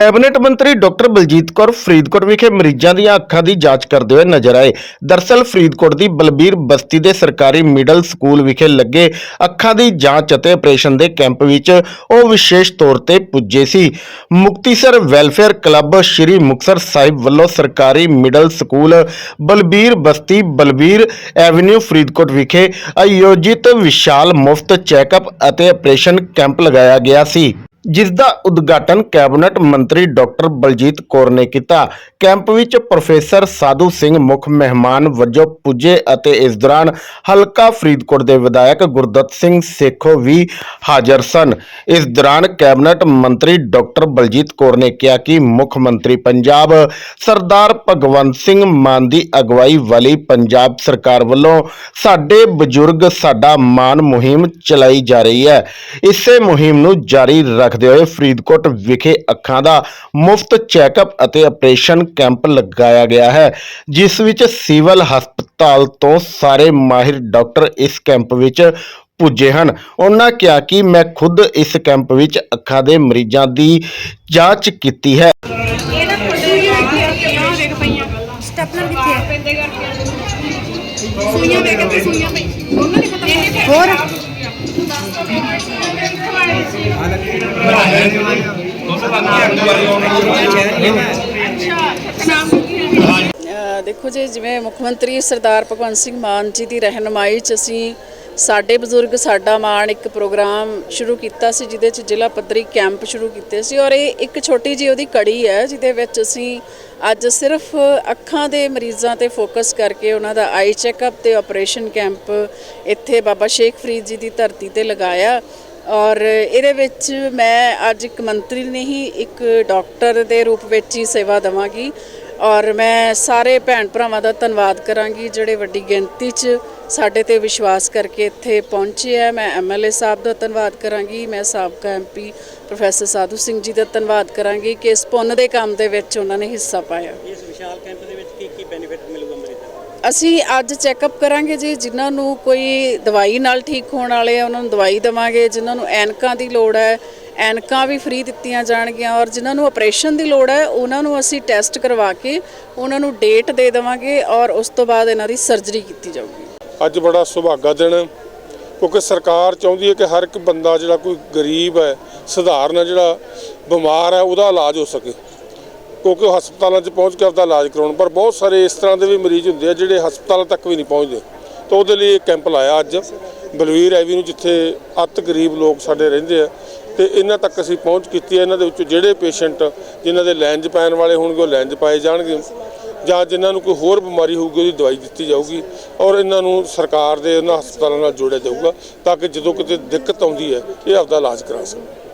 Cabinet ਮੰਤਰੀ doctor Baljit Kaur Faridkot ਵਿਖੇ ਮਰੀਜ਼ਾਂ ਦੀਆਂ ਅੱਖਾਂ ਦੀ ਜਾਂਚ ਕਰਦੇ ਹੋਏ ਨਜ਼ਰ ਆਏ। ਦਰਸਲ ਫਰੀਦਕੋਟ ਦੀ ਬਲਬੀਰ ਬਸਤੀ ਦੇ ਸਰਕਾਰੀ ਮਿਡਲ ਸਕੂਲ ਵਿਖੇ ਲੱਗੇ ਅੱਖਾਂ ਦੀ ਜਾਂਚ ਅਤੇ ਆਪਰੇਸ਼ਨ ਦੇ ਕੈਂਪ ਵਿੱਚ ਉਹ ਵਿਸ਼ੇਸ਼ ਤੌਰ ਤੇ ਪੁੱਜੇ ਸੀ। ਮੁਕਤੀਸਰ ਵੈਲਫੇਅਰ ਕਲੱਬ ਸ਼੍ਰੀ ਮੁਕਤਸਰ ਸਾਹਿਬ ਵੱਲੋਂ ਸਰਕਾਰੀ middle school Balbir Basti Balbir avenue Faridkot ਵਿਖੇ ਆਯੋਜਿਤ ਵਿਸ਼ਾਲ ਮੁਫਤ ਚੈੱਕਅਪ ਅਤੇ ਆਪਰੇਸ਼ਨ ਕੈਂਪ ਲਗਾਇਆ ਗਿਆ ਸੀ। ਜਿਸ ਦਾ ਉਦਘਾਟਨ ਕੈਬਨਿਟ ਮੰਤਰੀ ਡਾਕਟਰ ਬਲਜੀਤ ਕੌਰ ਨੇ ਕੀਤਾ। ਕੈਂਪ ਵਿੱਚ ਪ੍ਰੋਫੈਸਰ ਸਾਧੂ ਸਿੰਘ ਮੁੱਖ ਮਹਿਮਾਨ ਵਜੋਂ ਪੁੱਜੇ ਅਤੇ ਇਸ ਦੌਰਾਨ ਹਲਕਾ ਫਰੀਦਕੋਟ ਦੇ ਵਿਧਾਇਕ ਗੁਰਦੱਤ ਸਿੰਘ ਸੇਖੋ ਵੀ ਹਾਜ਼ਰ ਸਨ। ਇਸ ਦੌਰਾਨ ਕੈਬਨਿਟ ਮੰਤਰੀ ਡਾਕਟਰ ਬਲਜੀਤ ਕੌਰ ਨੇ ਕਿਹਾ ਕਿ ਮੁੱਖ ਮੰਤਰੀ ਪੰਜਾਬ ਸਰਦਾਰ ਭਗਵੰਤ ਸਿੰਘ ਮਾਨ ਦੀ ਅਗਵਾਈ ਵਾਲੀ ਪੰਜਾਬ ਸਰਕਾਰ ਵੱਲੋਂ ਸਾਡੇ ਬਜ਼ੁਰਗ, ਸਾਡਾ ਮਾਨ ਮੁਹਿੰਮ ਚਲਾਈ ਜਾ ਰਹੀ ਹੈ। ਇਸੇ ਮੁਹਿੰਮ ਨੂੰ ਜਾਰੀ ਰੱਖ ਰੱਖਦੇ ਹੋਏ ਫਰੀਦਕੋਟ ਵਿਖੇ ਅੱਖਾਂ ਦਾ ਮੁਫਤ ਚੈੱਕਅਪ ਅਤੇ ਆਪਰੇਸ਼ਨ ਕੈਂਪ ਲਗਾਇਆ ਗਿਆ ਹੈ ਜਿਸ ਵਿੱਚ ਸਿਵਲ ਹਸਪਤਾਲ ਤੋਂ ਸਾਰੇ ਮਾਹਿਰ ਡਾਕਟਰ ਇਸ ਕੈਂਪ ਵਿੱਚ ਪੁੱਜੇ ਹਨ। ਉਹਨਾਂ ਕਿਹਾ ਕਿ ਮੈਂ ਖੁਦ ਇਸ ਕੈਂਪ ਵਿੱਚ ਅੱਖਾਂ ਦੇ ਮਰੀਜ਼ਾਂ ਦੀ ਜਾਂਚ ਕੀਤੀ ਹੈ। ਸਟੈਪਲਰ ਕਿੱਥੇ ਹੈ? ਸੂਈਆਂ ਪਈ ਉਹਨਾਂ ਨੇ ਪਤਾ ਹੋਰ? ਦੇਖੋ ਜੀ, ਜਿਵੇਂ ਮੁੱਖ ਮੰਤਰੀ ਸਰਦਾਰ ਭਗਵੰਤ ਸਿੰਘ ਮਾਨ ਜੀ ਦੀ ਰਹਿਨਮਾਈ 'ਚ ਅਸੀਂ ਸਾਡੇ ਬਜ਼ੁਰਗ, ਸਾਡਾ ਮਾਣ ਇੱਕ ਪ੍ਰੋਗਰਾਮ ਸ਼ੁਰੂ ਕੀਤਾ ਸੀ, ਜਿਹਦੇ 'ਚ ਜ਼ਿਲ੍ਹਾ ਪੱਧਰੀ ਕੈਂਪ ਸ਼ੁਰੂ ਕੀਤੇ ਸੀ ਔਰ ਇਹ ਇੱਕ ਛੋਟੀ ਜਿਹੀ ਉਹਦੀ ਕੜੀ ਹੈ, ਜਿਹਦੇ ਵਿੱਚ ਅਸੀਂ ਅੱਜ ਸਿਰਫ ਅੱਖਾਂ ਦੇ ਮਰੀਜ਼ਾਂ ਤੇ ਫੋਕਸ ਕਰਕੇ ਉਹਨਾਂ ਦਾ ਆਈ ਚੈੱਕਅਪ ਤੇ ਆਪਰੇਸ਼ਨ ਕੈਂਪ ਇੱਥੇ ਬਾਬਾ ਸ਼ੇਖ ਫਰੀਦ ਜੀ ਦੀ ਧਰਤੀ ਤੇ ਲਗਾਇਆ। ਔਰ ਇਹਦੇ ਵਿੱਚ ਮੈਂ ਅੱਜ ਇੱਕ ਮੰਤਰੀ ਨਹੀਂ ਇੱਕ ਡਾਕਟਰ ਦੇ ਰੂਪ ਵਿੱਚ ਹੀ ਸੇਵਾ ਦਵਾਂਗੀ। ਔਰ ਮੈਂ ਸਾਰੇ ਭੈਣ ਭਰਾਵਾਂ ਦਾ ਧੰਨਵਾਦ ਕਰਾਂਗੀ, ਜਿਹੜੇ ਵੱਡੀ ਗਿਣਤੀ 'ਚ ਸਾਡੇ ਤੇ ਵਿਸ਼ਵਾਸ ਕਰਕੇ ਇੱਥੇ ਪਹੁੰਚੇ ਆ। ਮੈਂ ਐਮਐਲਏ ਸਾਹਿਬ ਦਾ ਧੰਨਵਾਦ ਕਰਾਂਗੀ, ਮੈਂ ਸਾਬਕਾ ਐਮਪੀ ਪ੍ਰੋਫੈਸਰ ਸਾਧੂ ਸਿੰਘ ਜੀ ਦਾ ਧੰਨਵਾਦ ਕਰਾਂਗੀ ਕਿ ਇਸ ਪੁੰਨ ਦੇ ਕੰਮ ਦੇ ਵਿੱਚ ਉਹਨਾਂ ਨੇ ਹਿੱਸਾ ਪਾਇਆ। ਇਸ ਵਿਸ਼ਾਲ ਕੈਂਪ ਦੇ ਵਿੱਚ ਕੀ ਕੀ ਬੈਨੀਫਿਟ ਮਿਲੂਗਾ ਮਰੀਜ਼ਾਂ ਨੂੰ ਅਸੀਂ ਅੱਜ ਚੈੱਕਅਪ ਕਰਾਂਗੇ ਜੀ, ਜਿਨ੍ਹਾਂ ਨੂੰ ਕੋਈ ਦਵਾਈ ਨਾਲ ਠੀਕ ਹੋਣ ਵਾਲੇ ਆ, ਉਹਨਾਂ ਨੂੰ ਦਵਾਈ ਦੇਵਾਂਗੇ, ਜਿਨ੍ਹਾਂ ਨੂੰ ਐਨਕਾਂ ਦੀ ਲੋੜ ਹੈ, ਐਨਕਾਂ ਵੀ ਫ੍ਰੀ ਦਿੱਤੀਆਂ ਜਾਣਗੀਆਂ ਔਰ ਜਿਨ੍ਹਾਂ ਨੂੰ ਆਪਰੇਸ਼ਨ ਦੀ ਲੋੜ ਹੈ, ਉਹਨਾਂ ਨੂੰ ਅਸੀਂ ਟੈਸਟ ਕਰਵਾ ਕੇ ਉਹਨਾਂ ਨੂੰ ਡੇਟ ਦੇ ਦੇਵਾਂਗੇ ਔਰ ਉਸ ਤੋਂ ਬਾਅਦ ਇਹਨਾਂ ਦੀ ਸਰਜਰੀ ਕੀਤੀ ਜਾਊਗੀ। ਅੱਜ ਬੜਾ ਸੁਭਾਗਾ ਦਿਨ ਹੈ, ਕਿਉਂਕਿ ਸਰਕਾਰ ਚਾਹੁੰਦੀ ਹੈ ਕਿ ਹਰ ਇੱਕ ਬੰਦਾ ਜਿਹੜਾ ਕੋਈ ਗਰੀਬ ਹੈ, ਸਧਾਰਨ ਜਿਹੜਾ ਬਿਮਾਰ ਹੈ, ਉਹਦਾ ਇਲਾਜ ਹੋ ਸਕੇ। ਕਿਉਂਕਿ ਉਹ ਹਸਪਤਾਲਾਂ 'ਚ ਪਹੁੰਚ ਕੇ ਆਪਦਾ ਇਲਾਜ ਕਰਾਉਣ, ਪਰ ਬਹੁਤ ਸਾਰੇ ਇਸ ਤਰ੍ਹਾਂ ਦੇ ਵੀ ਮਰੀਜ਼ ਹੁੰਦੇ ਆ ਜਿਹੜੇ ਹਸਪਤਾਲਾਂ ਤੱਕ ਵੀ ਨਹੀਂ ਪਹੁੰਚਦੇ। ਤਾਂ ਉਹਦੇ ਲਈ ਇਹ ਕੈਂਪ ਲਾਇਆ ਅੱਜ, ਬਲਵੀਰ ਐਵੀਨਿਊ ਜਿੱਥੇ ਅਤ ਗਰੀਬ ਲੋਕ ਸਾਡੇ ਰਹਿੰਦੇ ਆ, ਤੇ ਇਹਨਾਂ ਤੱਕ ਅਸੀਂ ਪਹੁੰਚ ਕੀਤੀ ਹੈ ਇਹਨਾਂ ਦੇ ਵਿੱਚੋਂ ਜਿਹੜੇ ਪੇਸ਼ੈਂਟ ਜਿਨ੍ਹਾਂ ਦੇ ਲੈਂਜ ਪੈਣ ਵਾਲੇ ਹੋਣਗੇ, ਉਹ ਲੈਂਜ ਪਾਏ ਜਾਣਗੇ, ਜਾਂ ਜਿਨ੍ਹਾਂ ਨੂੰ ਕੋਈ ਹੋਰ ਬਿਮਾਰੀ ਹੋਊਗੀ, ਉਹਦੀ ਦਵਾਈ ਦਿੱਤੀ ਜਾਊਗੀ, ਔਰ ਇਹਨਾਂ ਨੂੰ ਸਰਕਾਰ ਦੇ ਉਹਨਾਂ ਹਸਪਤਾਲਾਂ ਨਾਲ ਜੋੜਿਆ ਜਾਊਗਾ, ਤਾਂ ਕਿ ਜਦੋਂ ਕਿਤੇ ਦਿੱਕਤ ਆਉਂਦੀ ਹੈ, ਇਹ ਆਪਦਾ ਇਲਾਜ ਕਰਾ ਸਕਣ।